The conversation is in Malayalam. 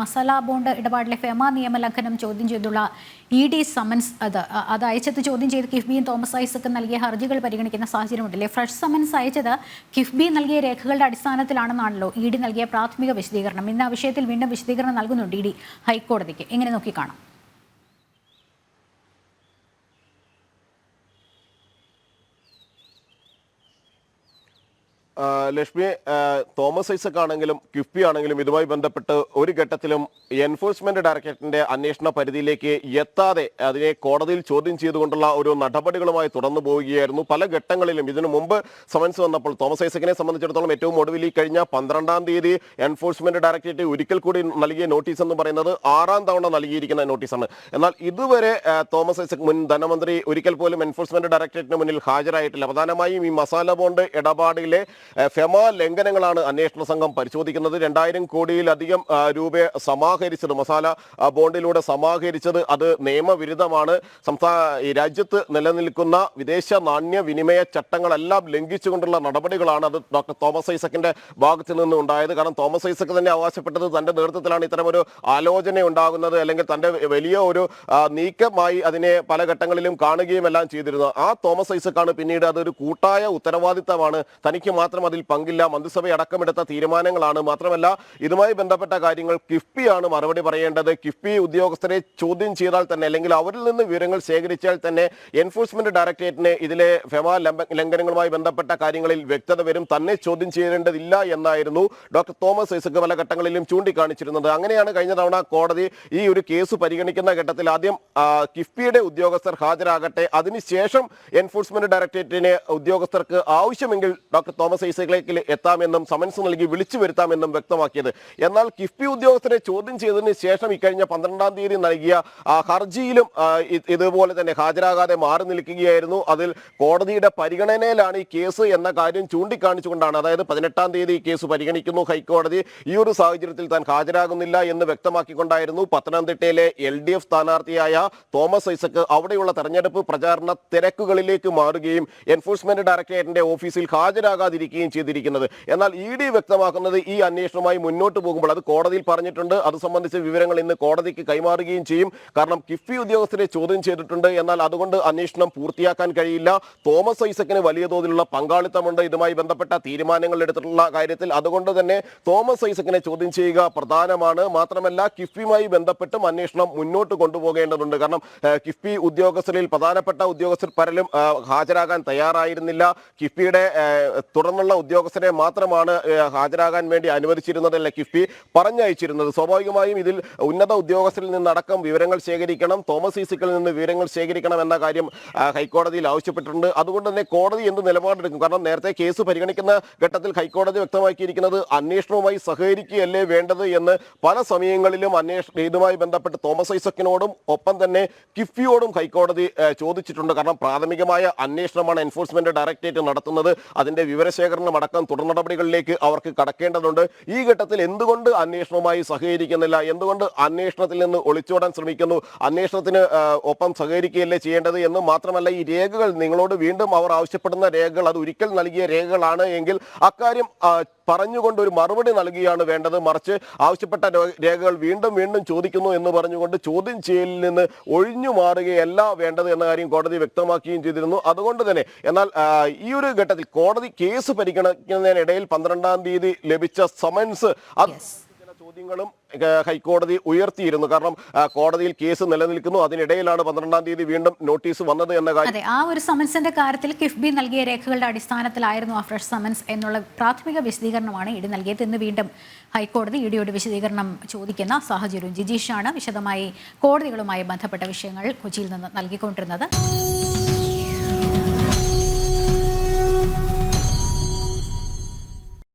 മസാല ബോണ്ട് ഇടപാടിലെ ഫെമ നിയമലംഘനം ചോദ്യം ചെയ്തുള്ള ഇ ഡി സമൻസ് അത് അത് അയച്ചത് ചോദ്യം ചെയ്ത് കിഫ്ബിയും തോമസ് ഐസക്കും നൽകിയ ഹർജികൾ പരിഗണിക്കുന്ന സാഹചര്യമുണ്ടല്ലേ? ഫ്രഷ് സമൻസ് അയച്ചത് കിഫ്ബി നൽകിയ രേഖകളുടെ അടിസ്ഥാനത്തിലാണെന്നാണല്ലോ ഇ ഡി നൽകിയ പ്രാഥമിക വിശദീകരണം. ഇന്ന് ആ വിഷയത്തിൽ വീണ്ടും വിശദീകരണം നൽകുന്നുണ്ട് ഇ ഡി ഹൈക്കോടതിക്ക്. എങ്ങനെ നോക്കിക്കാണാം? ലക്ഷ്മി തോമസ് ഐസക് ആണെങ്കിലും കിഫ്ബി ആണെങ്കിലും ഇതുമായി ബന്ധപ്പെട്ട് ഒരു ഘട്ടത്തിലും എൻഫോഴ്സ്മെന്റ് ഡയറക്ടറേറ്റിന്റെ അന്വേഷണ പരിധിയിലേക്ക് എത്താതെ അതിനെ കോടതിയിൽ ചോദ്യം ചെയ്തുകൊണ്ടുള്ള ഒരു നടപടികളുമായി തുടർന്നു പോവുകയായിരുന്നു. പല ഘട്ടങ്ങളിലും ഇതിനു മുമ്പ് സമൻസ് വന്നപ്പോൾ തോമസ് ഐസക്കിനെ സംബന്ധിച്ചിടത്തോളം ഏറ്റവും ഒടുവിൽ ഈ കഴിഞ്ഞ പന്ത്രണ്ടാം തീയതി എൻഫോഴ്സ്മെന്റ് ഡയറക്ടറേറ്റ് ഒരിക്കൽ കൂടി നൽകിയ നോട്ടീസ് എന്ന് പറയുന്നത് ആറാം തവണ നൽകിയിരിക്കുന്ന നോട്ടീസാണ്. എന്നാൽ ഇതുവരെ തോമസ് ഐസക് മുൻ ധനമന്ത്രി ഒരിക്കൽ പോലും എൻഫോഴ്സ്മെന്റ് ഡയറക്ടറേറ്റിന് മുന്നിൽ ഹാജരായിട്ടില്ല. പ്രധാനമായും ഈ മസാല ബോണ്ട് ഇടപാടിലെ ഫെമ ലംഘനങ്ങളാണ് അന്വേഷണ സംഘം പരിശോധിക്കുന്നത്. രണ്ടായിരം കോടിയിലധികം രൂപ സമാഹരിച്ചത് മസാല ബോണ്ടിലൂടെ സമാഹരിച്ചത് അത് നിയമവിരുദ്ധമാണ്. സംസ്ഥാന രാജ്യത്ത് നിലനിൽക്കുന്ന വിദേശ നാണ്യ വിനിമയ ചട്ടങ്ങളെല്ലാം ലംഘിച്ചുകൊണ്ടുള്ള നടപടികളാണ് അത് ഡോക്ടർ തോമസ് ഐസക്കിന്റെ ഭാഗത്ത് നിന്ന് ഉണ്ടായത്. കാരണം തോമസ് ഐസക്ക് തന്നെ അവകാശപ്പെട്ടത് തന്റെ നേതൃത്വത്തിലാണ് ഇത്തരമൊരു ആലോചന ഉണ്ടാകുന്നത്. അല്ലെങ്കിൽ തന്റെ വലിയ ഒരു നീക്കമായി അതിനെ പല ഘട്ടങ്ങളിലും കാണുകയും എല്ലാം ചെയ്തിരുന്നത്. ആ തോമസ് ഐസക്കാണ് പിന്നീട് അതൊരു കൂട്ടായ ഉത്തരവാദിത്തമാണ്. തനിക്ക് മാത്രം അതിൽ പങ്കില്ല. മന്ത്രിസഭ അടക്കമെടുത്ത തീരുമാനങ്ങളാണ്. മാത്രമല്ല ഇതുമായി ബന്ധപ്പെട്ട കാര്യങ്ങൾ കിഫ്ബിയാണ് മറുപടി പറയേണ്ടത്. കിഫ്ബി ഉദ്യോഗസ്ഥരെ ചോദ്യം ചെയ്താൽ തന്നെ അല്ലെങ്കിൽ അവരിൽ നിന്ന് വിവരങ്ങൾ ശേഖരിച്ചാൽ തന്നെ എൻഫോഴ്സ്മെന്റ് ഡയറക്ടറേറ്റിന് ഇതിലെ ഫെമ ലംഘനങ്ങളുമായി ബന്ധപ്പെട്ട കാര്യങ്ങളിൽ വ്യക്തത വരും. തന്നെ ചോദ്യം ചെയ്യേണ്ടതില്ല എന്നായിരുന്നു ഡോക്ടർ തോമസ് ഐസക് പല ഘട്ടങ്ങളിലും ചൂണ്ടിക്കാണിച്ചിരുന്നത്. അങ്ങനെയാണ് കഴിഞ്ഞ തവണ കോടതി ഈ ഒരു കേസ് പരിഗണിക്കുന്ന ഘട്ടത്തിൽ ആദ്യം കിഫ്ബിയുടെ ഉദ്യോഗസ്ഥർ ഹാജരാകട്ടെ. അതിനുശേഷം എൻഫോഴ്സ്മെന്റ് ഡയറക്ടറേറ്റിന് ഉദ്യോഗസ്ഥർക്ക് ആവശ്യമെങ്കിൽ ഡോക്ടർ തോമസ് ഐസക്കിലേക്ക് എത്താമെന്നും സമൻസ് നൽകി വിളിച്ചു വരുത്താമെന്നും വ്യക്തമാക്കിയത്. എന്നാൽ കിഫ്ബി ഉദ്യോഗസ്ഥരെ ചോദ്യം ചെയ്തതിന് ശേഷം ഇക്കഴിഞ്ഞ പന്ത്രണ്ടാം തീയതി നൽകിയ ഹർജിയിലും ഇതുപോലെ തന്നെ ഹാജരാകാതെ മാറി നിൽക്കുകയായിരുന്നു. അതിൽ കോടതിയുടെ പരിഗണനയിലാണ് ഈ കേസ് എന്ന കാര്യം ചൂണ്ടിക്കാണിച്ചുകൊണ്ടാണ് അതായത് പതിനെട്ടാം തീയതി ഈ കേസ് പരിഗണിക്കുന്നു ഹൈക്കോടതി. ഈ ഒരു സാഹചര്യത്തിൽ താൻ ഹാജരാകുന്നില്ല എന്ന് വ്യക്തമാക്കിക്കൊണ്ടായിരുന്നു പത്തനംതിട്ടയിലെ എൽ ഡി എഫ് സ്ഥാനാർത്ഥിയായ തോമസ് ഐസക്ക് അവിടെയുള്ള തെരഞ്ഞെടുപ്പ് പ്രചാരണ തിരക്കുകളിലേക്ക് മാറുകയും എൻഫോഴ്സ്മെന്റ് ഡയറക്ടറേറ്റിന്റെ ഓഫീസിൽ ഹാജരാകാതിരിക്കുകയും ചെയ്തിരിക്കുന്നത്. എന്നാൽ ഇ ഡി വ്യക്തമാക്കുന്നത് ഈ അന്വേഷണവുമായി മുന്നോട്ട് പോകുമ്പോൾ അത് കോടതിയിൽ പറഞ്ഞിട്ടുണ്ട്. അത് സംബന്ധിച്ച വിവരങ്ങൾ ഇന്ന് കോടതിക്ക് കൈമാറുകയും ചെയ്യും. കാരണം കിഫ്ബി ഉദ്യോഗസ്ഥരെ ചോദ്യം ചെയ്തിട്ടുണ്ട്. എന്നാൽ അതുകൊണ്ട് അന്വേഷണം പൂർത്തിയാക്കാൻ കഴിയില്ല. തോമസ് ഐസക്കിന് വലിയ തോതിലുള്ള പങ്കാളിത്തമുണ്ട്. ഇതുമായി ബന്ധപ്പെട്ട തീരുമാനങ്ങൾ എടുത്തിട്ടുള്ള കാര്യത്തിൽ അതുകൊണ്ട് തന്നെ തോമസ് ഐസക്കിനെ ചോദ്യം ചെയ്യുക പ്രധാനമാണ്. മാത്രമല്ല കിഫ്ബിയുമായി ബന്ധപ്പെട്ടും അന്വേഷണം മുന്നോട്ട് കൊണ്ടുപോകേണ്ടതുണ്ട്. കാരണം കിഫ്ബി ഉദ്യോഗസ്ഥരിൽ പ്രധാനപ്പെട്ട ഉദ്യോഗസ്ഥർ പലരും ഹാജരാകാൻ തയ്യാറായിരുന്നില്ല. കിഫ്ബിയുടെ ഏഹ്, തുടർന്നുള്ള ഉദ്യോഗസ്ഥരെ മാത്രമാണ് ഹാജരാകാൻ വേണ്ടി അനുവദിച്ചിരുന്നത് അല്ലെ കിഫ്ബി പറഞ്ഞയച്ചിരുന്നത്. സ്വാഭാവികമായും ഇതിൽ ഉന്നത ഉദ്യോഗസ്ഥരിൽ നിന്നടക്കം വിവരങ്ങൾ ശേഖരിക്കണം തോമസ് ഐസക്കിൽ നിന്ന് വിവരങ്ങൾ ശേഖരിക്കണം എന്ന കാര്യം ഹൈക്കോടതിയിൽ ആവശ്യപ്പെട്ടിട്ടുണ്ട്. അതുകൊണ്ട് തന്നെ കോടതി എന്ത് നിലപാടെടുക്കും? കാരണം നേരത്തെ കേസ് പരിഗണിക്കുന്ന ഘട്ടത്തിൽ ഹൈക്കോടതി വ്യക്തമാക്കിയിരിക്കുന്നത് അന്വേഷണവുമായി സഹകരിക്കുകയല്ലേ വേണ്ടത് എന്ന് പല സമയങ്ങളിലും അന്വേഷണം ഇതുമായി ബന്ധപ്പെട്ട് തോമസ് ഐസക്കിനോടും ഒപ്പം തന്നെ കിഫ്ബിയോടും ഹൈക്കോടതി ചോദിച്ചിട്ടുണ്ട്. കാരണം പ്രാഥമികമായ അന്വേഷണമാണ് എൻഫോഴ്സ്മെന്റ് ഡയറക്ടറേറ്റ് നടത്തുന്നത്. അതിന്റെ വിവരശേഖരണം അടക്കം തുടർ നടപടികളിലേക്ക് അവർക്ക് കടക്കേണ്ടതുണ്ട്. ഈ ഘട്ടത്തിൽ എന്തുകൊണ്ട് അന്വേഷണവുമായി സഹകരിക്കുന്നില്ല? എന്തുകൊണ്ട് അന്വേഷണത്തിൽ നിന്ന് ഒളിച്ചോടാൻ ശ്രമിക്കുന്നു? അന്വേഷണത്തിന് ഒപ്പം സഹകരിക്കുകയല്ലേ ചെയ്യേണ്ടത് എന്ന് മാത്രമല്ല ഈ രേഖകൾ നിങ്ങളോട് വീണ്ടും അവർ ആവശ്യപ്പെടുന്ന രേഖകൾ അത് ഒരിക്കൽ നൽകിയ രേഖകളാണ് എങ്കിൽ അക്കാര്യം പറഞ്ഞുകൊണ്ട് ഒരു മറുപടി നൽകുകയാണ് വേണ്ടത്. മറിച്ച് ആവശ്യപ്പെട്ട രേഖകൾ വീണ്ടും വീണ്ടും ചോദിക്കുന്നു എന്ന് പറഞ്ഞുകൊണ്ട് ചോദ്യം ചെയ്യലിൽ നിന്ന് ഒഴിഞ്ഞു മാറുകയല്ല വേണ്ടത് എന്ന കാര്യം കോടതി വ്യക്തമാക്കുകയും ചെയ്തിരുന്നു. അതുകൊണ്ട് തന്നെ എന്നാൽ ഈ ഒരു ഘട്ടത്തിൽ കോടതി കേസ് പരിഗണിക്കുന്നതിനിടയിൽ പന്ത്രണ്ടാം തീയതി ലഭിച്ച സമൻസ് അത് ചോദ്യങ്ങളും ഹൈക്കോടതി ഉയർത്തിയിരുന്നു. കാരണം കോടതിയിൽ കേസ് നിലനിൽക്കുന്നു. അതിനിടയിലാണ് പന്ത്രണ്ടാം തീയതി വീണ്ടും നോട്ടീസ് വന്നത് എന്ന കാര്യം. അതെ ആ ഒരു സമൻസിന്റെ കാര്യത്തിൽ കിഫ്ബി നൽകിയ രേഖകളുടെ അടിസ്ഥാനത്തിലായിരുന്നു ആ ഫ്രഷ് സമൻസ് എന്നുള്ള പ്രാഥമിക വിശദീകരണമാണ് ഇടി നൽകിയത്. ഇന്ന് വീണ്ടും ഹൈക്കോടതി ഇടിയോട് വിശദീകരണം ചോദിക്കുന്ന സാഹചര്യം ജിജീഷാണ് വിശദമായി കോടതികളുമായി ബന്ധപ്പെട്ട വിഷയങ്ങൾ കൊച്ചിയിൽ നിന്ന് നൽകിക്കൊണ്ടിരുന്നത്.